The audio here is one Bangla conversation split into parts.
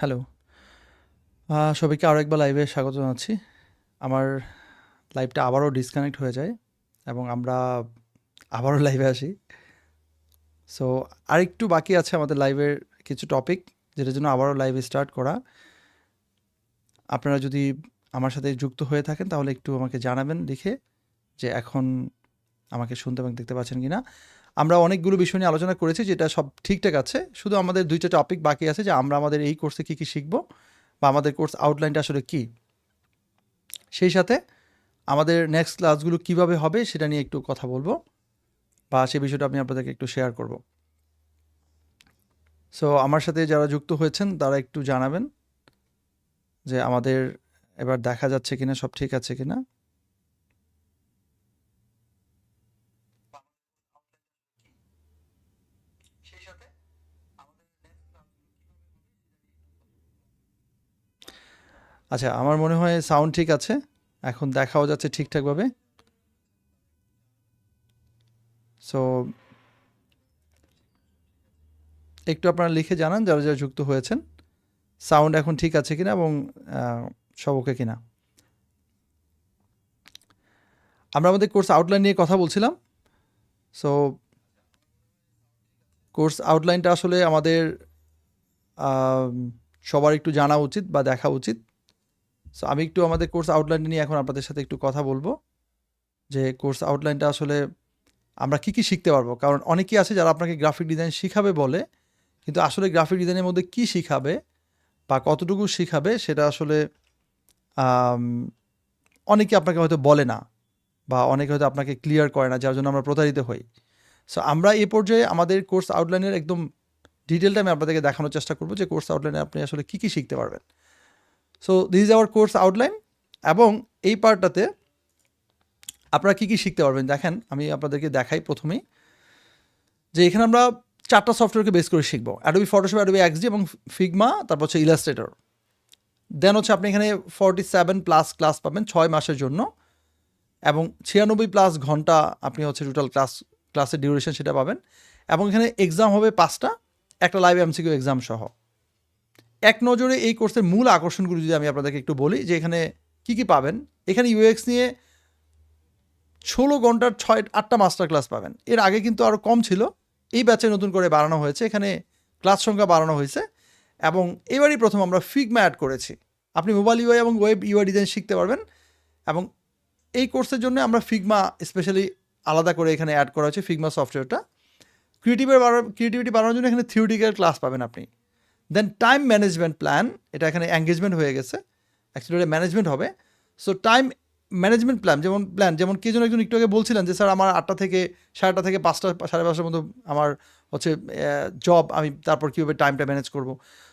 হ্যালো। সবাইকে আরও একবার লাইভে স্বাগত জানাচ্ছি। আমার লাইভটা আবারও ডিসকানেক্ট হয়ে যায় এবং আমরা আবারও লাইভে আসি। সো আরেকটু বাকি আছে আমাদের লাইভের কিছু টপিক যেটার জন্য আবারও লাইভ স্টার্ট করা। আপনারা যদি আমার সাথে যুক্ত হয়ে থাকেন, তাহলে একটু আমাকে জানাবেন লিখে যে এখন আমাকে শুনতে এবং দেখতে পাচ্ছেন কিনা। আমরা অনেকগুলো বিষয় নিয়ে আলোচনা করেছি যেটা সব ঠিকঠাক আছে। শুধু আমাদের দুইটা টপিক বাকি আছে যে আমরা আমাদের এই কোর্সে কী, কী শিখব বা আমাদের কোর্স আউটলাইনটা আসলে কী? সেই সাথে আমাদের নেক্সট ক্লাসগুলো কীভাবে হবে সেটা নিয়ে একটু কথা বলব বা সেই বিষয়টা আমি আপনাদেরকে একটু শেয়ার করব। সো আমার সাথে যারা যুক্ত হয়েছেন তারা একটু জানাবেন যে আমাদের এবার দেখা যাচ্ছে কিনা, সব ঠিক আছে কিনা? আচ্ছা, আমার মনে হয় সাউন্ড ঠিক আছে। এখন দেখাও যাচ্ছে ঠিকঠাকভাবে। সো একটু আপনারা লিখে জানান যারা, যারা যুক্ত হয়েছেন। সাউন্ড এখন ঠিক আছে কিনা এবং আ সব ওকে কিনা। আমরা আমাদের কোর্স আউটলাইন নিয়ে কথা বলছিলাম। সো কোর্স আউটলাইনটা আসলে আমাদের সবার একটু জানা উচিত বা দেখা উচিত। সো আমি একটু আমাদের কোর্স আউটলাইন নিয়ে এখন আপনাদের সাথে একটু কথা বলব যে কোর্স আউটলাইনটা আসলে আমরা কী, কী শিখতে পারব? কারণ অনেকেই আছে যারা আপনাকে গ্রাফিক ডিজাইন শিখাবে বলে, কিন্তু আসলে গ্রাফিক ডিজাইনের মধ্যে কী শিখাবে বা কতটুকু শিখাবে সেটা আসলে অনেকে আপনাকে হয়তো বলে না বা অনেকে হয়তো আপনাকে ক্লিয়ার করে না যার জন্য আমরা প্রতারিত হই। সো আমরা এ পর্যায়ে আমাদের কোর্স আউটলাইনের একদম ডিটেলটা আমি আপনাদেরকে দেখানোর চেষ্টা করব যে কোর্স আউটলাইনে আপনি আসলে কী, কী শিখতে পারবেন। So this is our course outline এবং এই পার্টটাতে আপনারা কী, কী শিখতে পারবেন? দেখেন আমি আপনাদেরকে দেখাই প্রথমেই যে এখানে আমরা চারটা সফটওয়্যারকে বেস করে শিখব। Adobe Photoshop, Adobe XD এবং ফিগমা তারপর হচ্ছে ইলাস্ট্রেটর দেন হচ্ছে আপনি এখানে 47 প্লাস ক্লাস পাবেন ছয় মাসের জন্য এবং ৯৬ প্লাস ঘণ্টা আপনি হচ্ছে টোটাল ক্লাস ক্লাসের ডিউরেশন সেটা পাবেন এবং এখানে এক্সাম হবে ৫ টা, একটা লাইভ এমসিকিউ এক্সাম সহ। এক নজরে এই কোর্সের মূল আকর্ষণগুলো যদি আমি আপনাদেরকে একটু বলি যে এখানে কী, কী পাবেন? এখানে ইউএক্স নিয়ে ১৬ ঘণ্টার ছয় আটটা মাস্টার ক্লাস পাবেন। এর আগে কিন্তু আরও কম ছিল। এই ব্যাচে নতুন করে বাড়ানো হয়েছে। এখানে ক্লাস সংখ্যা বাড়ানো হয়েছে এবং এবারই প্রথম আমরা ফিগমা অ্যাড করেছি। আপনি মোবাইল UI এবং ওয়েব UI ডিজাইন শিখতে পারবেন এবং এই কোর্সের জন্য আমরা ফিগমা স্পেশালি আলাদা করে এখানে অ্যাড করা হয়েছে ফিগমা সফটওয়্যারটা। ক্রিয়েটিভের বাড়া ক্রিয়েটিভিটি বাড়ানোর জন্য এখানে থিওরিটিক্যাল ক্লাস পাবেন আপনি। দেন টাইম ম্যানেজমেন্ট প্ল্যান এটা এখানে এনগেজমেন্ট হয়ে গেছে। অ্যাকচুয়ালি এটা ম্যানেজমেন্ট হবে। সো টাইম ম্যানেজমেন্ট প্ল্যান যেমন প্ল্যান যেমন কে যেন একজন একটু আগে বলছিলেন যে স্যার আমার আটটা থেকে ৮:৩০ থেকে ৫টা ৫:৩০ মতো আমার হচ্ছে জব আমি তারপর কীভাবে টাইমটা ম্যানেজ করব।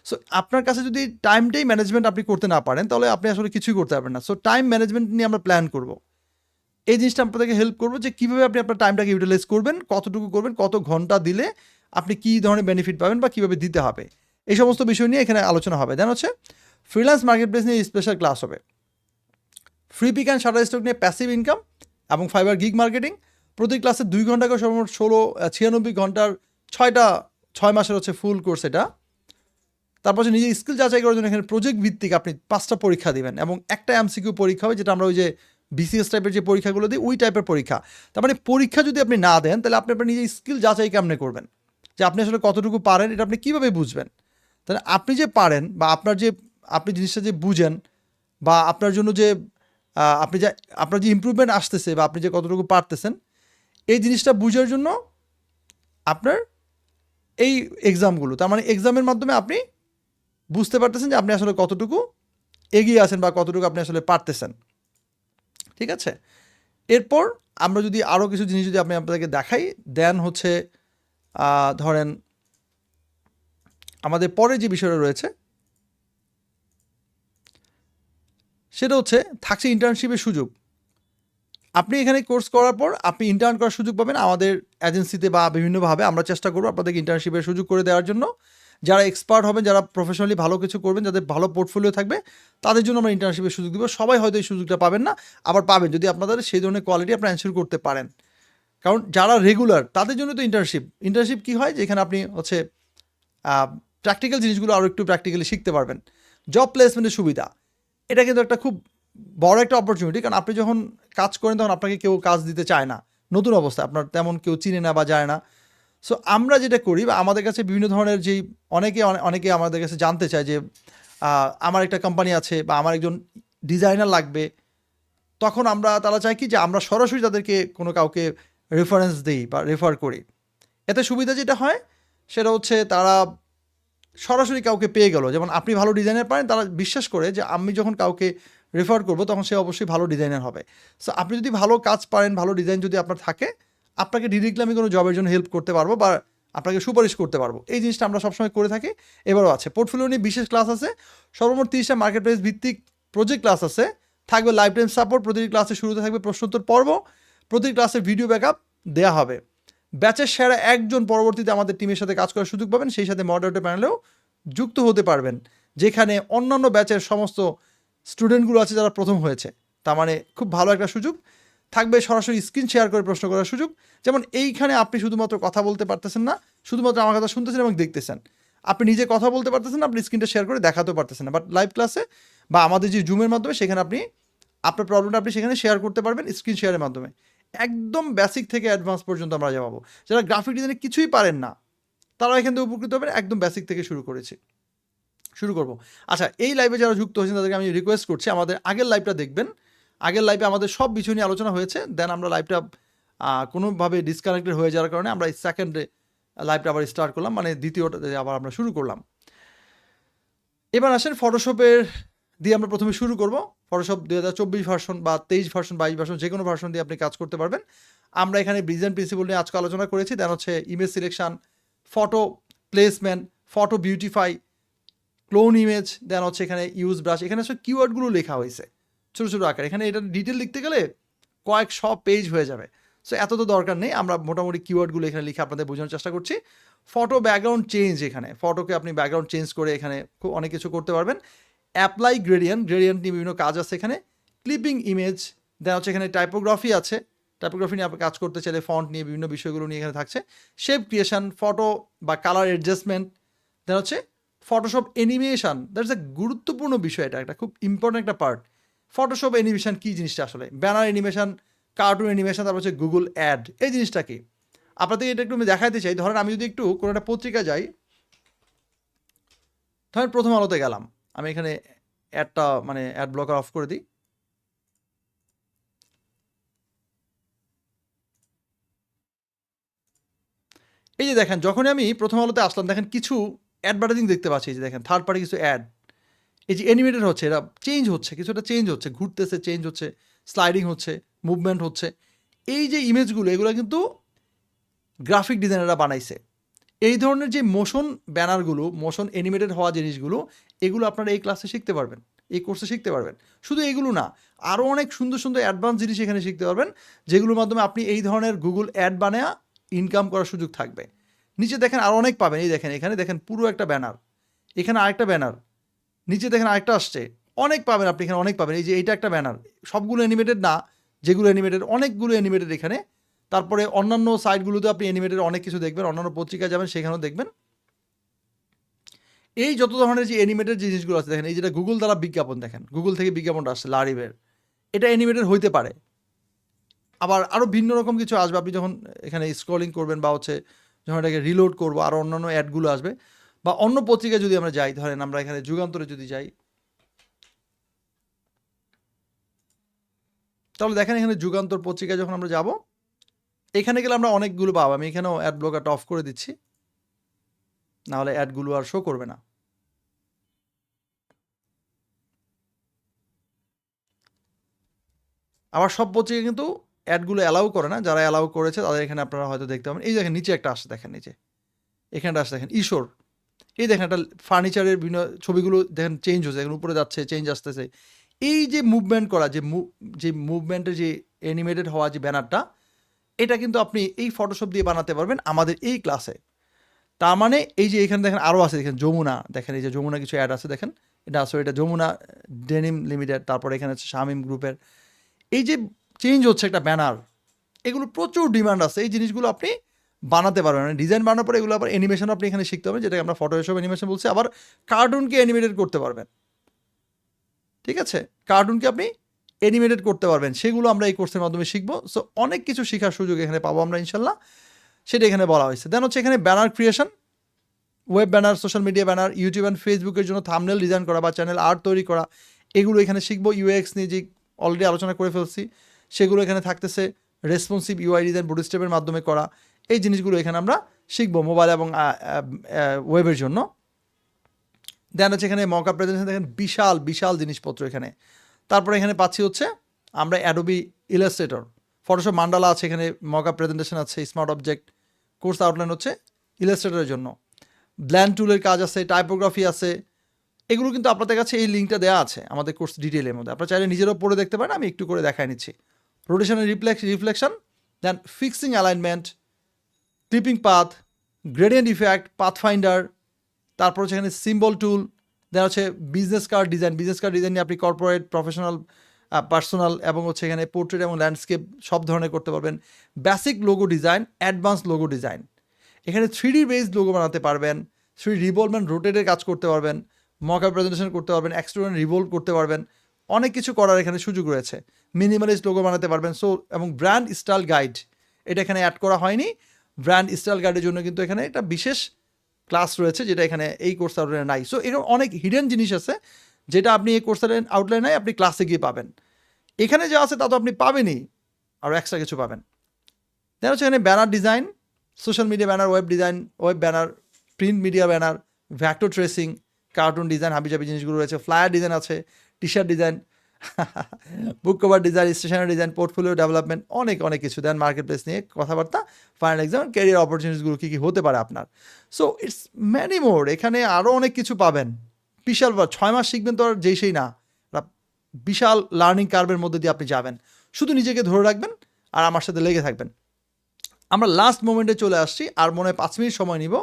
সো আপনার কাছে যদি টাইমটাই ম্যানেজমেন্ট আপনি করতে না পারেন তাহলে আপনি আসলে কিছুই করতে পারবেন না। সো টাইম ম্যানেজমেন্ট নিয়ে আমরা প্ল্যান করব। এই জিনিসটা আপনাদেরকে হেল্প করব যে কীভাবে আপনি আপনার টাইমটাকে ইউটিলাইজ করবেন, কতটুকু করবেন, কত ঘণ্টা দিলে আপনি কী ধরনের বেনিফিট পাবেন বা কীভাবে দিতে হবে। এই সমস্ত বিষয় নিয়ে এখানে আলোচনা হবে। দেন হচ্ছে ফ্রিল্যান্স মার্কেটপ্লেস নিয়ে স্পেশাল ক্লাস হবে। Freepik and Shutterstock নিয়ে প্যাসিভ ইনকাম এবং ফাইবার গিগ মার্কেটিং প্রতি ক্লাসে দুই ঘণ্টা করে সর্বমোট ষোলো ছিয়ানব্বই ঘণ্টার ৬টা ৬ মাসের হচ্ছে ফুল কোর্স এটা। তারপর হচ্ছে নিজের স্কিল যাচাই করার জন্য এখানে প্রজেক্ট ভিত্তিক আপনি পাঁচটা পরীক্ষা দিবেন এবং একটা এমসিকিউ পরীক্ষা হবে, যেটা আমরা ওই যে বিসিএস টাইপের যে পরীক্ষাগুলো দিই, ওই টাইপের পরীক্ষা। তার মানে পরীক্ষা যদি আপনি না দেন, তাহলে আপনি আপনার নিজের স্কিল যাচাই কেমনে করবেন? যে আপনি আসলে কতটুকু পারেন, এটা আপনি কীভাবে বুঝবেন? তাহলে আপনি যে পারেন বা আপনার যে, আপনি জিনিসটা যে বুঝেন বা আপনার জন্য যে আপনি যে, আপনার যে ইমপ্রুভমেন্ট আসতেছে বা আপনি যে কতটুকু পারতেছেন, এই জিনিসটা বুঝার জন্য আপনার এই এক্সামগুলো তার মানে এক্সামের মাধ্যমে আপনি বুঝতে পারতেছেন যে আপনি আসলে কতটুকু এগিয়ে আছেন বা কতটুকু আপনি আসলে পারতেছেন। ঠিক আছে? এরপর আমরা যদি আরও কিছু জিনিস যদি আমি আপনাদেরকে দেখাই দেন হচ্ছে ধরেন আমাদের পরের যে বিষয়টা রয়েছে সেটা হচ্ছে থাকছে ইন্টার্নশিপের সুযোগ। আপনি এখানে কোর্স করার পর আপনি ইন্টার্ন করার সুযোগ পাবেন আমাদের এজেন্সিতে বা বিভিন্নভাবে আমরা চেষ্টা করব আপনাদেরকে ইন্টার্নশিপের সুযোগ করে দেওয়ার জন্য। যারা এক্সপার্ট হবেন, যারা প্রফেশনালি ভালো কিছু করবেন, যাদের ভালো পোর্টফোলিও থাকবে তাদের জন্য আমরা ইন্টার্নশিপের সুযোগ দেবো সবাই হয়তো এই সুযোগটা পাবেন না। আবার পাবেন যদি আপনাদের সেই ধরনের কোয়ালিটি আপনারা এনশিওর করতে পারেন। কারণ যারা রেগুলার তাদের জন্য তো ইন্টার্নশিপ। ইন্টার্নশিপ কী হয়? যেখানে আপনি হচ্ছে প্র্যাকটিক্যাল জিনিসগুলো আরও একটু প্র্যাকটিক্যালি শিখতে পারবেন। জব প্লেসমেন্টের সুবিধা। এটা কিন্তু একটা খুব বড় একটা অপরচুনিটি কারণ আপনি যখন কাজ করেন তখন আপনাকে কেউ কাজ দিতে চায় না। নতুন অবস্থায় আপনার তেমন কেউ চিনে না বা যায় না। সো আমরা যেটা করি, বা আমাদের কাছে বিভিন্ন ধরনের যেই অনেকে অনেকে আমাদের কাছে জানতে চায় যে আমার একটা কোম্পানি আছে, বা আমার একজন ডিজাইনার লাগবে। তখন আমরা, তারা চাই কি যে আমরা সরাসরি তাদেরকে কোনো কাউকে রেফারেন্স দিই বা রেফার করি। এতে সুবিধা যেটা হয়, সেটা হচ্ছে তারা সরাসরি কাউকে পেয়ে গেল। যেমন আপনি ভালো ডিজাইনার পারেন, তারা বিশ্বাস করে যে আমি যখন কাউকে রেফার করব, তখন সে অবশ্যই ভালো ডিজাইনার হবে। সো আপনি যদি ভালো কাজ পারেন, ভালো ডিজাইন যদি আপনার থাকে, আপনাকে ডিরেক্টলি আমি কোনো জবের জন্য হেল্প করতে পারব বা আপনাকে সুপারিশ করতে পারব। এই জিনিসটা আমরা সবসময় করে থাকি। এবারও আছে পোর্টফোলিও নিয়ে বিশেষ ক্লাস আছে। সর্বমোট তিরিশটা মার্কেট প্লেস ভিত্তিক প্রজেক্ট ক্লাস আছে। থাকবে লাইফ টাইম সাপোর্ট প্রতিটি ক্লাসে শুরুতে থাকবে প্রশ্নোত্তর পর্ব, প্রতিটি ক্লাসে ভিডিও ব্যাকআপ দেওয়া হবে। ব্যাচের সেরা একজন পরবর্তীতে আমাদের টিমের সাথে কাজ করার সুযোগ পাবেন, সেই সাথে মডারেটর প্যানেলেও যুক্ত হতে পারবেন, যেখানে অন্যান্য ব্যাচের সমস্ত স্টুডেন্টগুলো আছে যারা প্রথম হয়েছে। তার মানে খুব ভালো একটা সুযোগ। থাকবে সরাসরি স্ক্রিন শেয়ার করে প্রশ্ন করার সুযোগ। যেমন এইখানে আপনি শুধুমাত্র কথা বলতে পারতেছেন না, শুধুমাত্র আমার কথা শুনতেছেন এবং দেখতেছেন। আপনি নিজে কথা বলতে পারতেছেন আপনি স্ক্রিনটা শেয়ার করে দেখাতেও পারতেছেন না। বাট লাইভ ক্লাসে বা আমাদের যে জুমের মাধ্যমে, সেখানে আপনি আপনার প্রবলেমটা আপনি সেখানে শেয়ার করতে পারবেন স্ক্রিন শেয়ারের মাধ্যমে। একদম বেসিক থেকে অ্যাডভান্স পর্যন্ত আমরা যাব যারা গ্রাফিক ডিজাইনে কিছুই পারেন না তারা এখান থেকে উপকৃত হবেন, একদম বেসিক থেকে শুরু করেছি। শুরু করব। আচ্ছা এই লাইভে যারা যুক্ত হয়েছেন, তাদেরকে আমি রিকোয়েস্ট করছি, আমাদের আগের লাইভটা দেখবেন। আগের লাইভে আমাদের সব বিষয় নিয়ে আলোচনা হয়েছে দেন আমরা লাইভটা কোনোভাবে ডিসকানেক্টেড হয়ে যাওয়ার কারণে আমরা এই সেকেন্ডে লাইভটা আবার স্টার্ট করলাম মানে দ্বিতীয়টা আবার আমরা শুরু করলাম। এবার আসেন ফটোশপের দিয়ে আমরা প্রথমে শুরু করব। ফটোশপ দুই হাজার চব্বিশ ভার্সন বা তেইশ ভার্সন বাইশ ভার্সন যে কোনো ভার্সন দিয়ে আপনি কাজ করতে পারবেন। আমরা এখানে ডিজাইন প্রিন্সিপাল নিয়ে আজকে আলোচনা করেছি। দেন হচ্ছে image selection photo placement photo beautify clone image then হচ্ছে এখানে ইউজ ব্রাশ এখানে সব কিওয়ার্ডগুলো লেখা হয়েছে, ছোটো ছোটো আকার। এখানে এটা ডিটেল লিখতে গেলে কয়েক সব পেজ হয়ে যাবে। সো এত তো দরকার নেই। আমরা মোটামুটি কিওয়ার্ডগুলো এখানে লিখে আপনাদের বোঝানোর চেষ্টা করছি। ফটো ব্যাকগ্রাউন্ড চেঞ্জ এখানে। ফটোকে আপনি ব্যাকগ্রাউন্ড চেঞ্জ করে এখানে খুব অনেক কিছু করতে পারবেন। অ্যাপ্লাই গ্রেডিয়েন্ট গ্রেডিয়েন্ট নিয়ে বিভিন্ন কাজ আছে এখানে ক্লিপিং ইমেজ দেন হচ্ছে এখানে টাইপোগ্রাফি আছে টাইপোগ্রাফি নিয়ে আপনি কাজ করতে চাইলে ফন্ট নিয়ে বিভিন্ন বিষয়গুলো নিয়ে এখানে থাকছে শেপ ক্রিয়েশন ফটো বা কালার অ্যাডজাস্টমেন্ট দেন হচ্ছে ফটোশপ অ্যানিমেশন দ্যাটস এ গুরুত্বপূর্ণ বিষয় এটা একটা খুব ইম্পর্টেন্ট একটা পার্ট ফটোশপ অ্যানিমেশন কী জিনিসটা আসলে? ব্যানার অ্যানিমেশন কার্টুন অ্যানিমেশন তারপর হচ্ছে গুগল অ্যাড এই জিনিসটা কি? আপনাদের এটা একটু আমি দেখাতে চাই, ধরেন আমি যদি একটু কোনো একটা পত্রিকা যাই, ধরেন প্রথম আলোতে গেলাম আমি এখানে অ্যাডটা মানে অ্যাড ব্লকার অফ করে দিই। এই যে দেখেন, যখনই আমি প্রথম আলোতে আসলাম, দেখেন কিছু অ্যাডভার্টাইজিং দেখতে পাচ্ছি, এই যে দেখেন থার্ড পার্টি কিছু অ্যাড এই যে অ্যানিমেটেড হচ্ছে এটা চেঞ্জ হচ্ছে, কিছুটা চেঞ্জ হচ্ছে, ঘুরতেছে চেঞ্জ হচ্ছে স্লাইডিং হচ্ছে মুভমেন্ট হচ্ছে। এই যে ইমেজগুলো এগুলো কিন্তু গ্রাফিক ডিজাইনাররা বানাইছে। এই ধরনের যে মোশন ব্যানারগুলো মোশন অ্যানিমেটেড হওয়া জিনিসগুলো, এগুলো আপনারা এই ক্লাসে শিখতে পারবেন, এই কোর্সে শিখতে পারবেন। শুধু এগুলো না আরও অনেক সুন্দর সুন্দর অ্যাডভান্স জিনিস এখানে শিখতে পারবেন, যেগুলোর মাধ্যমে আপনি এই ধরনের গুগল অ্যাড বানায়া ইনকাম করার সুযোগ থাকবে। নিচে দেখেন আরও অনেক পাবেন, এই দেখেন, এখানে দেখেন পুরো একটা ব্যানার এখানে আরেকটা ব্যানার নিচে দেখেন আরেকটা আসছে, অনেক পাবেন আপনি এখানে, অনেক পাবেন, এই যে এইটা একটা ব্যানার সবগুলো অ্যানিমেটেড না, যেগুলো অ্যানিমেটেড অনেকগুলো অ্যানিমেটেড এখানে তারপরে অন্যান্য সাইটগুলোতে আপনি অ্যানিমেটেড অনেক কিছু দেখবেন, অন্যান্য পত্রিকায় যাবেন, সেখানেও দেখবেন। এই যত ধরনের যে অ্যানিমেটেড জিনিসগুলো আছে, দেখেন, এই যেটা গুগল দ্বারা বিজ্ঞাপন, দেখেন গুগল থেকে বিজ্ঞাপনটা আসছে লারিভের এটা অ্যানিমেটেড হইতে পারে। আবার আরও ভিন্ন রকম কিছু আসবে, আপনি যখন এখানে স্ক্রলিং করবেন বা হচ্ছে যখন এটাকে রিলোড করব আরও অন্যান্য অ্যাডগুলো আসবে। বা অন্য পত্রিকায় যদি আমরা যাই, ধরেন আমরা এখানে যুগান্তরে যদি যাই, তাহলে দেখেন এখানে যুগান্তর পত্রিকায় যখন আমরা যাব এখানে গেলে আমরা অনেকগুলো পাবো। আমি এখানেও অ্যাড ব্লকারটা অফ করে দিচ্ছি। নাহলে অ্যাডগুলো আর শো করবে না। আবার সব পত্রিকা কিন্তু অ্যাডগুলো অ্যালাউ করে না। যারা অ্যালাউ করেছে, তাদের এখানে আপনারা হয়তো দেখতে পাবেন। এই দেখেন, নিচে একটা আসছে দেখেন নিচে এখানটা আসছে দেখেন ঈশ্বর এই দেখেন, একটা ফার্নিচারের বিভিন্ন ছবিগুলো, দেখেন চেঞ্জ হচ্ছে দেখেন, উপরে যাচ্ছে চেঞ্জ আসতেছে। এই যে মুভমেন্ট করা, যে যে মুভমেন্টের যে অ্যানিমেটেড হওয়া যে ব্যানারটা এটা কিন্তু আপনি এই ফটোশপ দিয়ে বানাতে পারবেন আমাদের এই ক্লাসে তার মানে এই যে এখানে দেখেন আরও আছে, দেখেন যমুনা, দেখেন এই যে যমুনা কিছু অ্যাড আছে, দেখেন। এটা আসলে এটা যমুনা ডেনিম লিমিটেড তারপরে এখানে হচ্ছে শামিম গ্রুপের এই যে চেঞ্জ হচ্ছে একটা ব্যানার এগুলো প্রচুর ডিমান্ড আছে। এই জিনিসগুলো আপনি বানাতে পারবেন। মানে ডিজাইন বানানোর পরে এগুলো আবার অ্যানিমেশন আপনি এখানে শিখতে পারবেন, যেটাকে আমরা ফটোশপ অ্যানিমেশন বলছি। আবার কার্টুনকে অ্যানিমেটেড করতে পারবেন। ঠিক আছে? কার্টুনকে আপনি অ্যানিমেটেড করতে পারবেন। সেগুলো আমরা এই কোর্সের মাধ্যমে শিখব। সো অনেক কিছু শেখার সুযোগ এখানে পাবো আমরা, ইনশাল্লাহ। সেটা এখানে বলা হয়েছে। দেন হচ্ছে এখানে banner creation web banner social media banner YouTube and ফেসবুকের জন্য থামনেল ডিজাইন করা বা চ্যানেল আর্ট তৈরি করা, এগুলো এখানে শিখব। ইউএক্স নিয়ে যে অলরেডি আলোচনা করে ফেলছি, সেগুলো এখানে থাকতেছে। রেসপন্সিভ ইউআই ডিজাইন বুটস্টেপের মাধ্যমে করা। এই জিনিসগুলো এখানে আমরা শিখব মোবাইল এবং ওয়েবের জন্য। দেন হচ্ছে এখানে মকা প্রেজেন্টেশন দেখেন বিশাল বিশাল জিনিসপত্র এখানে। তারপরে এখানে পাচ্ছি হচ্ছে আমরা অ্যাডোবি ইলাস্ট্রেটর ফটোশপ মান্ডালা আছে এখানে মকা প্রেজেন্টেশন আছে স্মার্ট অবজেক্ট কোর্স আউটলাইন হচ্ছে ইলাস্ট্রেটরের জন্য। ব্ল্যান্ড টুলের কাজ আছে টাইপোগ্রাফি আছে, এগুলো কিন্তু আপনাদের কাছে এই লিঙ্কটা দেওয়া আছে আমাদের কোর্স ডিটেলের মধ্যে। আপনারা চাইলে নিজেরও পড়ে দেখতে পারেন, আমি একটু করে দেখাই নিচ্ছি। রোটেশনের reflex reflection then fixing alignment clipping path gradient effect pathfinder তারপর হচ্ছে এখানে সিম্বল টুল দেন হচ্ছে business card design business card design নিয়ে আপনি কর্পোরেট প্রফেশনাল পার্সোনাল এবং হচ্ছে এখানে পোর্ট্রেট এবং ল্যান্ডস্কেপ সব ধরনের করতে পারবেন। Basic logo design advance logo design এখানে থ্রি ডি বেসড লোগো বানাতে পারবেন থ্রি রিভলভমেন্ট রোটেটের কাজ করতে পারবেন মকা প্রেজেন্টেশন করতে পারবেন এক্সট্রোডেন্ট রিভোল্ভ করতে পারবেন, অনেক কিছু করার এখানে সুযোগ রয়েছে। মিনিমালিস্ট লোগো বানাতে পারবেন সো এবং ব্র্যান্ড স্টাইল গাইড এটা এখানে অ্যাড করা হয়নি। ব্র্যান্ড স্টাইল গাইডের জন্য কিন্তু এখানে একটা বিশেষ ক্লাস রয়েছে যেটা এখানে এই কোর্স আউটলাইনে নাই। সো এরকম অনেক হিডেন জিনিস আছে যেটা আপনি এই কোর্স আউটলাইনে আপনি ক্লাসে গিয়ে পাবেন। এখানে যা আছে তা তো আপনি পাবেনই, আরও এক্সট্রা কিছু পাবেন। দেন হচ্ছে এখানে banner design social media banner web design web banner print media banner vector tracing cartoon design হাবিজাবি জিনিসগুলো রয়েছে ফ্লায়ার ডিজাইন আছে T shirt design book cover design stationery design portfolio development অনেক অনেক কিছু দেন মার্কেট প্লেস নিয়ে কথাবার্তা ফাইনাল এক্সাম ক্যারিয়ার অপরচুনিটিসগুলো কী কী হতে পারে আপনার। সো ইটস ম্যানি মোর এখানে আরও অনেক কিছু পাবেন। বিশাল ছয় মাস শিখবেন তো আর যেই সেই না। বিশাল লার্নিং কার্ভের মধ্যে দিয়ে আপনি যাবেন। শুধু নিজেকে ধরে রাখবেন আর আমার সাথে লেগে থাকবেন। আমরা লাস্ট মোমেন্টে চলে আসছি, আর মনে হয় পাঁচ মিনিট সময় নিব।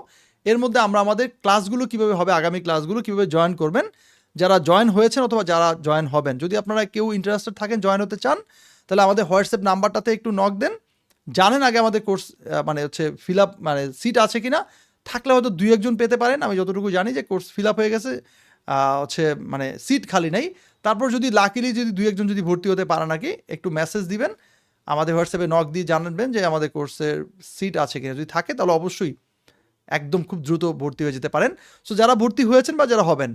এর মধ্যে আমরা আমাদের ক্লাসগুলো কীভাবে হবে, আগামী ক্লাসগুলো কীভাবে জয়েন করবেন যারা জয়েন হয়েছেন অথবা যারা জয়েন হবেন। যদি আপনারা কেউ ইন্টারেস্টেড থাকেন জয়েন হতে চান, তাহলে আমাদের হোয়াটসঅ্যাপ নাম্বারটাতে একটু নক দেন। জানেন আগে আমাদের কোর্স মানে হচ্ছে ফিল আপ মানে সিট আছে কি না থাকলে হয়তো দুই একজন পেতে পারেন। আমি যতটুকু জানি যে কোর্স ফিল আপ হয়ে গেছে হচ্ছে মানে সিট খালি নেই। তারপর যদি লাকিলি যদি দুই একজন যদি ভর্তি হতে পারে নাকি একটু মেসেজ দিবেন। আমাদের হোয়াটসঅ্যাপে নক দিয়ে জানাবেন যে আমাদের কোর্সের সিট আছে কিনা। যদি থাকে, তাহলে অবশ্যই একদম খুব দ্রুত ভর্তি হয়ে যেতে পারেন। সো যারা ভর্তি হয়েছেন বা যারা হবেন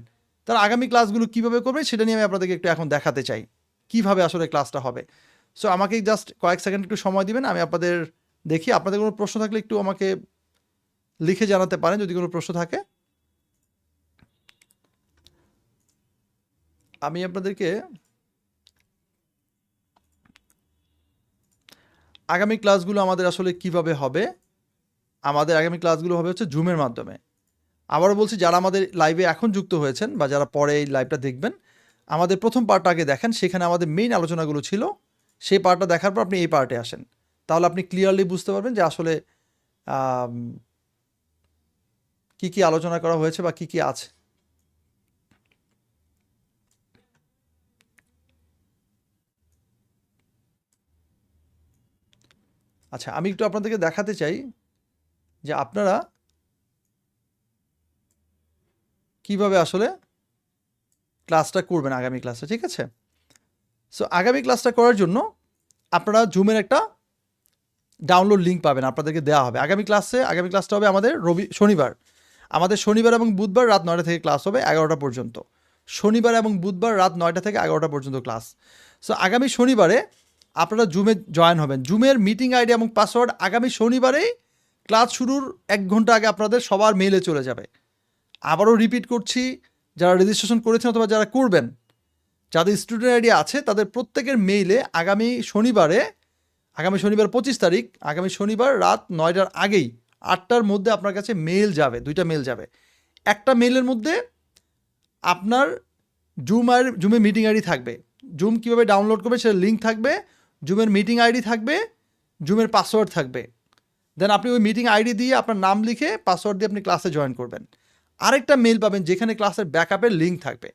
তারা আগামী ক্লাসগুলো কীভাবে করবে সেটা নিয়ে আমি আপনাদেরকে একটু এখন দেখাতে চাই। কীভাবে আসলে ক্লাসটা হবে? সো আমাকে জাস্ট কয়েক সেকেন্ড একটু সময় দিবেন, আমি আপনাদের দেখি। আপনাদের কোনো প্রশ্ন থাকলে একটু আমাকে লিখে জানাতে পারেন, যদি কোনো প্রশ্ন থাকে। আমি আপনাদেরকে আগামী ক্লাসগুলো আমাদের আসলে কীভাবে হবে? আমাদের আগামী ক্লাসগুলো হবে হচ্ছে জুমের মাধ্যমে। আবারও বলছি, যারা আমাদের লাইভে এখন যুক্ত হয়েছেন বা যারা পরে এই লাইভটা দেখবেন, আমাদের প্রথম পার্টটা আগে দেখেন, সেখানে আমাদের মেইন আলোচনাগুলো ছিল। সেই পার্টটা দেখার পর আপনি এই পার্টে আসেন। তাহলে আপনি ক্লিয়ারলি বুঝতে পারবেন যে আসলে কি কি আলোচনা করা হয়েছে বা কি কি আছে। আচ্ছা আমি একটু আপনাদেরকে দেখাতে চাই যে আপনারা কীভাবে আসলে ক্লাসটা করবেন আগামী ক্লাসটা ঠিক আছে? সো আগামী ক্লাসটা করার জন্য আপনারা জুমের একটা ডাউনলোড লিঙ্ক পাবেন, আপনাদেরকে দেওয়া হবে। আগামী ক্লাসে, আগামী ক্লাসটা হবে আমাদের রবি, শনিবার। আমাদের শনিবার এবং বুধবার রাত নয়টা থেকে ক্লাস হবে এগারোটা পর্যন্ত। শনিবার এবং বুধবার রাত নয়টা থেকে এগারোটা পর্যন্ত ক্লাস। সো আগামী শনিবারে আপনারা জুমে জয়েন হবেন। জুমের মিটিং আইডি এবং পাসওয়ার্ড আগামী শনিবারেই ক্লাস শুরুর এক ঘণ্টা আগে আপনাদের সবার মেলে চলে যাবে। আবারও রিপিট করছি, যারা রেজিস্ট্রেশন করেছেন অথবা যারা করবেন, যাদের স্টুডেন্ট আইডি আছে, তাদের প্রত্যেকের মেইলে আগামী শনিবারে, আগামী শনিবার পঁচিশ তারিখ, আগামী শনিবার রাত নয়টার আগেই আটটার মধ্যে আপনার কাছে মেল যাবে, দুইটা মেল যাবে। একটা মেলের মধ্যে আপনার জুম আর জুমে মিটিং আইডি থাকবে। জুম কীভাবে ডাউনলোড করবে সেটা লিঙ্ক থাকবে জুমের মিটিং আইডি থাকবে জুমের পাসওয়ার্ড থাকবে। দেন আপনি ওই মিটিং আইডি দিয়ে আপনার নাম লিখে পাসওয়ার্ড দিয়ে আপনি ক্লাসে জয়েন করবেন। আরেকটা মেল পাবেন যেখানে ক্লাসের ব্যাকআপের লিঙ্ক থাকবে।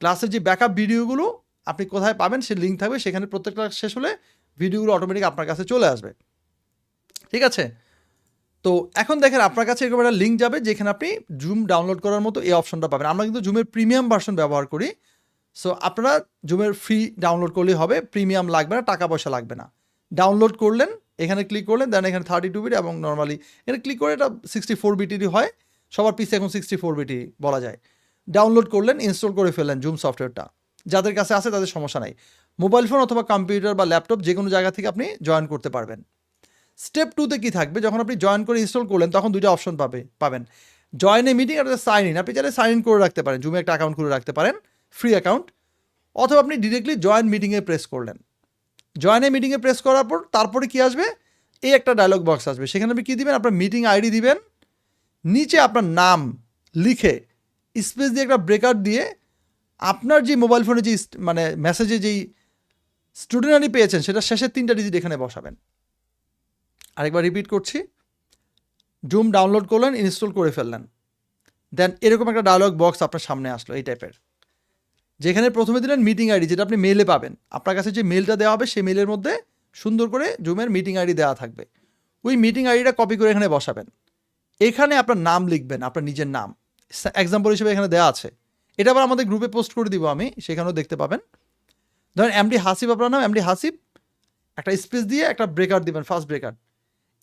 ক্লাসের যে ব্যাকআপ ভিডিওগুলো আপনি কোথায় পাবেন সে লিঙ্ক থাকবে, সেখানে প্রত্যেকটা শেষ হলে ভিডিওগুলো অটোমেটিক আপনার কাছে চলে আসবে। ঠিক আছে? তো এখন দেখেন আপনার কাছে এরকম একটা লিঙ্ক যাবে যেখানে আপনি জুম ডাউনলোড করার মতো এই অপশনটা পাবেন। আমরা কিন্তু জুমের প্রিমিয়াম ভার্সন ব্যবহার করি। সো আপনারা জুমের ফ্রি ডাউনলোড করলেই হবে প্রিমিয়াম লাগবে না, টাকা পয়সা লাগবে না। ডাউনলোড করলেন, এখানে ক্লিক করলেন দেন এখানে থার্টি টু বিট এবং নর্মালি এখানে ক্লিক করে এটা সিক্সটি ফোর বিটিরই হয়। সবার পিসে এখন সিক্সটি ফোর বিটি বলা যায়। ডাউনলোড করলেন ইনস্টল করে ফেললেন জুম সফটওয়্যারটা যাদের কাছে আছে তাদের সমস্যা নাই। মোবাইল ফোন অথবা কম্পিউটার বা ল্যাপটপ যে কোনো জায়গা থেকে আপনি জয়েন করতে পারবেন। স্টেপ টুতে কি থাকবে? যখন আপনি জয়েন করে ইনস্টল করলেন, তখন দুইটা অপশন পাবে, পাবেন। জয়েন এ মিটিং আর সাইন ইন আপনি চাইলে সাইন ইন করে রাখতে পারেন। জুমে একটা অ্যাকাউন্ট করে রাখতে পারেন ফ্রি অ্যাকাউন্ট অথবা আপনি ডিরেক্টলি জয়েন মিটিংয়ে প্রেস করলেন। জয়েন এ মিটিংয়ে প্রেস করার পর, তারপরে কি আসবে? এই একটা ডায়লগ বক্স আসবে। সেখানে আপনি কী দিবেন? আপনার মিটিং আইডি দিবেন। নিচে আপনার নাম লিখে স্পেস দিয়ে একটা ব্রেকার দিয়ে আপনার যে মোবাইল ফোনে যে মানে মেসেজে যেই স্টুডেন্ট আইডি পেয়েছেন, সেটা শেষের তিনটা ডিজিট এখানে বসাবেন। আরেকবার রিপিট করছি। জুম ডাউনলোড করলেন ইনস্টল করে ফেললেন। দেন এরকম একটা ডায়লগ বক্স আপনার সামনে আসলো এই টাইপের যেখানে প্রথমে দিলেন মিটিং আইডি যেটা আপনি মেলে পাবেন। আপনার কাছে যে মেলটা দেওয়া হবে, সেই মেলের মধ্যে সুন্দর করে জুমের মিটিং আইডি দেওয়া থাকবে। ওই মিটিং আইডিটা কপি করে এখানে বসাবেন। এখানে আপনার নাম লিখবেন, আপনার নিজের নাম। এক্সাম্পল হিসেবে এখানে দেওয়া আছে। এটা আবার আমাদের গ্রুপে পোস্ট করে দিব আমি, সেখানেও দেখতে পাবেন। ধরেন এমডি হাসিব আপনার নাম এমডি হাসিব। একটা স্পেস দিয়ে একটা ব্রেকার দিবেন ফার্স্ট ব্রেকার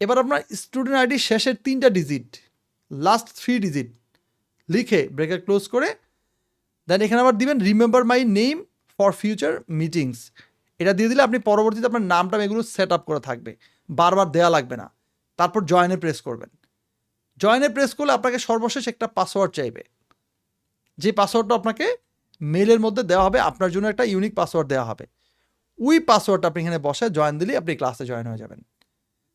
এবার আপনার স্টুডেন্ট আইডি শেষের তিনটা ডিজিট লাস্ট থ্রি ডিজিট লিখে ব্রেকার ক্লোজ করে দেন এখানে আবার দিবেন remember my name for future meetings এটা দিয়ে দিলে আপনি পরবর্তীতে আপনার নামটা এগুলো সেট আপ করা থাকবে। বারবার দেয়া লাগবে না। তারপর জয়েনে প্রেস করবেন। জয়েনে প্রেস করলে আপনাকে সর্বশেষ একটা পাসওয়ার্ড চাইবে। যে পাসওয়ার্ডটা আপনাকে মেলের মধ্যে দেওয়া হবে, আপনার জন্য একটা ইউনিক পাসওয়ার্ড দেওয়া হবে। ওই পাসওয়ার্ডটা আপনি এখানে বসে জয়েন দিলেই আপনি ক্লাসে জয়েন হয়ে যাবেন।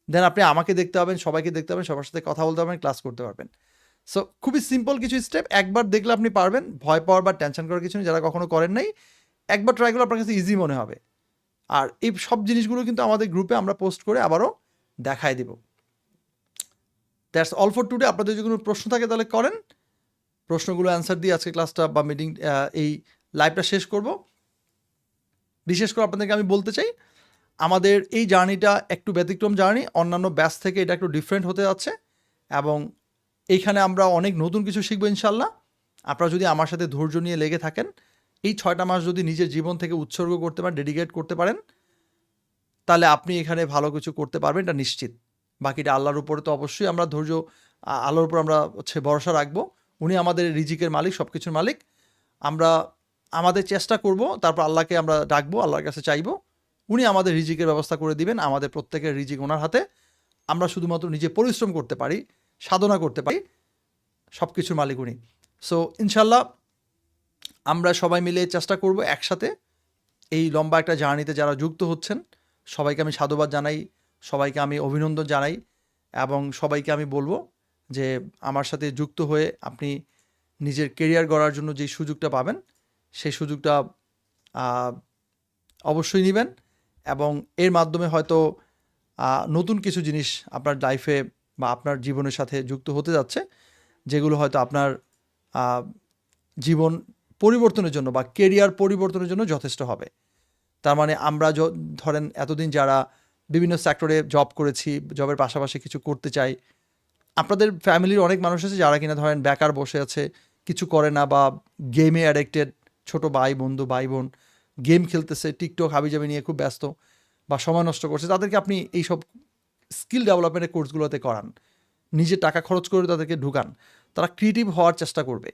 দেন আপনি আমাকে দেখতে পাবেন, সবাইকে দেখতে পাবেন, সবার সাথে কথা বলতে পারবেন ক্লাস করতে পারবেন। সো খুবই সিম্পল কিছু স্টেপ একবার দেখলে আপনি পারবেন, ভয় পাওয়ার বা টেনশন করার কিছু নেই, যারা কখনো করেন নাই, একবার ট্রাই করলে আপনার কাছে ইজি মনে হবে। আর এই সব জিনিসগুলো কিন্তু আমাদের গ্রুপে আমরা পোস্ট করে আবারও দেখায় দিব। That's all for today. আপনাদের যদি কোনো প্রশ্ন থাকে তাহলে করেন। প্রশ্নগুলো অ্যান্সার দিয়ে আজকে ক্লাসটা বা মিটিং এই লাইভটা শেষ করব। বিশেষ করে আপনাদেরকে আমি বলতে চাই, আমাদের এই জার্নিটা একটু ব্যতিক্রম জার্নি, অন্যান্য ব্যাচ থেকে এটা একটু ডিফারেন্ট হতে যাচ্ছে এবং এইখানে আমরা অনেক নতুন কিছু শিখব ইনশাল্লাহ আপনারা যদি আমার সাথে ধৈর্য নিয়ে লেগে থাকেন, এই ছয়টা মাস যদি নিজের জীবন থেকে উৎসর্গ করতে পারেন ডেডিকেট করতে পারেন, তাহলে আপনি এখানে ভালো কিছু করতে পারবেন, এটা নিশ্চিত। বাকিটা আল্লাহর উপরে তো অবশ্যই আমরা ধৈর্য আল্লাহর উপর আমরা হচ্ছে ভরসা রাখব। উনি আমাদের রিজিকের মালিক সব কিছুর মালিক। আমরা আমাদের চেষ্টা করব, তারপর আল্লাহকে আমরা ডাকবো, আল্লাহর কাছে চাইব। উনি আমাদের রিজিকের ব্যবস্থা করে দিবেন, আমাদের প্রত্যেকের রিজিক ওনার হাতে। আমরা শুধুমাত্র নিজে পরিশ্রম করতে পারি, সাধনা করতে পারি সব কিছুর মালিক উনি। সো ইনশাল্লাহ আমরা সবাই মিলে চেষ্টা করব একসাথে। এই লম্বা একটা জার্নিতে যারা যুক্ত হচ্ছেন, সবাইকে আমি সাধুবাদ জানাই। সবাইকে আমি অভিনন্দন জানাই এবং সবাইকে আমি বলব যে আমার সাথে যুক্ত হয়ে আপনি নিজের কেরিয়ার গড়ার জন্য যে সুযোগটা পাবেন, সেই সুযোগটা অবশ্যই নেবেন এবং এর মাধ্যমে হয়তো নতুন কিছু জিনিস আপনার লাইফে বা আপনার জীবনের সাথে যুক্ত হতে যাচ্ছে, যেগুলো হয়তো আপনার জীবন পরিবর্তনের জন্য বা কেরিয়ার পরিবর্তনের জন্য যথেষ্ট হবে। তার মানে আমরা ধরেন এতদিন যারা বিভিন্ন সেক্টরে জব করেছি জবের পাশাপাশি কিছু করতে চাই। আপনাদের ফ্যামিলির অনেক মানুষ আছে যারা কিনা ধরেন বেকার বসে আছে, কিছু করে না বা গেমে অ্যাডিক্টেড ছোট ভাই বন্ধু, ভাই বোন গেম খেলতেছে টিকটক হাবিজাবি নিয়ে খুব ব্যস্ত বা সময় নষ্ট করছে, তাদেরকে আপনি এইসব স্কিল ডেভেলপমেন্টের কোর্সগুলোতে করান। নিজে টাকা খরচ করে তাদেরকে ঢুকান। তারা ক্রিয়েটিভ হওয়ার চেষ্টা করবে।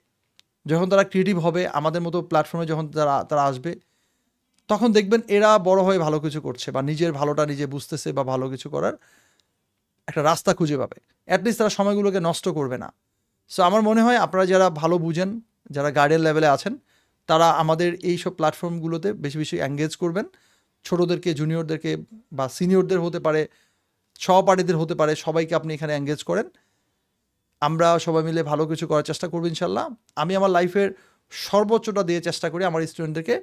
যখন তারা ক্রিয়েটিভ হবে, আমাদের মতো প্ল্যাটফর্মে যখন তারা তারা আসবে তখন দেখবেন এরা বড় হয়ে ভালো কিছু করছে বা নিজের ভালোটা নিজে বুঝতেছে বা ভালো কিছু করার একটা রাস্তা খুঁজে পাবে। অ্যাটলিস্ট তারা সময়গুলোকে নষ্ট করবে না। সো আমার মনে হয় আপনারা যারা ভালো বুঝেন, যারা গার্ডিয়ান লেভেলে আছেন, তারা আমাদের এই সব প্ল্যাটফর্মগুলোতে বেশি বেশি অ্যাঙ্গেজ করবেন। ছোটোদেরকে জুনিয়রদেরকে বা সিনিয়রদের হতে পারে, সহপাঠীদের হতে পারে, সবাইকে আপনি এখানে অ্যাঙ্গেজ করেন। আমরা সবাই মিলে ভালো কিছু করার চেষ্টা করব ইনশাল্লাহ। আমি আমার লাইফের সর্বোচ্চটা দিয়ে চেষ্টা করি আমার স্টুডেন্টদেরকে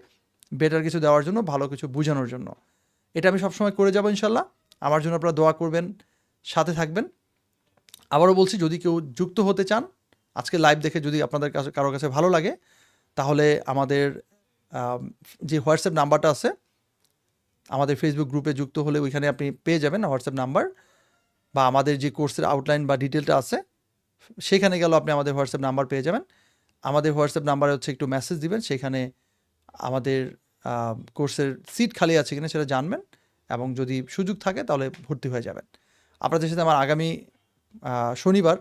বেটার কিছু দেওয়ার জন্য, ভালো কিছু বোঝানোর জন্য। এটা আমি সবসময় করে যাব ইনশাল্লাহ। আমার জন্য আপনারা দোয়া করবেন, সাথে থাকবেন। আবারও বলছি, যদি কেউ যুক্ত হতে চান, আজকে লাইভ দেখে যদি আপনাদের কাছে কারোর কাছে ভালো লাগে, তাহলে আমাদের যে হোয়াটসঅ্যাপ নাম্বারটা আছে, আমাদের ফেসবুক গ্রুপে যুক্ত হলে ওইখানে আপনি পেয়ে যাবেন হোয়াটসঅ্যাপ নাম্বার বা আমাদের যে কোর্সের আউটলাইন বা ডিটেলটা আছে, সেখানে গেলেও আপনি আমাদের হোয়াটসঅ্যাপ নাম্বার পেয়ে যাবেন। আমাদের হোয়াটসঅ্যাপ নাম্বারে হচ্ছে একটু মেসেজ দিবেন, সেখানে আমাদের কোর্সের সিট খালি আছে কিনা সেটা জানবেন এবং যদি সুযোগ থাকে তাহলে ভর্তি হয়ে যাবেন। আপনাদের সাথে আমার আগামী শনিবার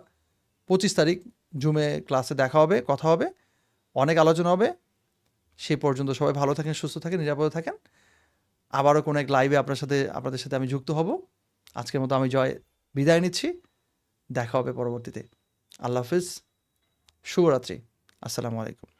পঁচিশ তারিখ জুমে ক্লাসে দেখা হবে, কথা হবে, অনেক আলোচনা হবে। সেই পর্যন্ত সবাই ভালো থাকেন, সুস্থ থাকেন, নিরাপদে থাকেন। আবারও কোনো এক লাইভে আপনার সাথে, আপনাদের সাথে আমি যুক্ত হব। আজকের মতো আমি জয় বিদায় নিচ্ছি। দেখা হবে পরবর্তীতে। আল্লাহ হাফিজ। শুভরাত্রি। আসসালামু আলাইকুম।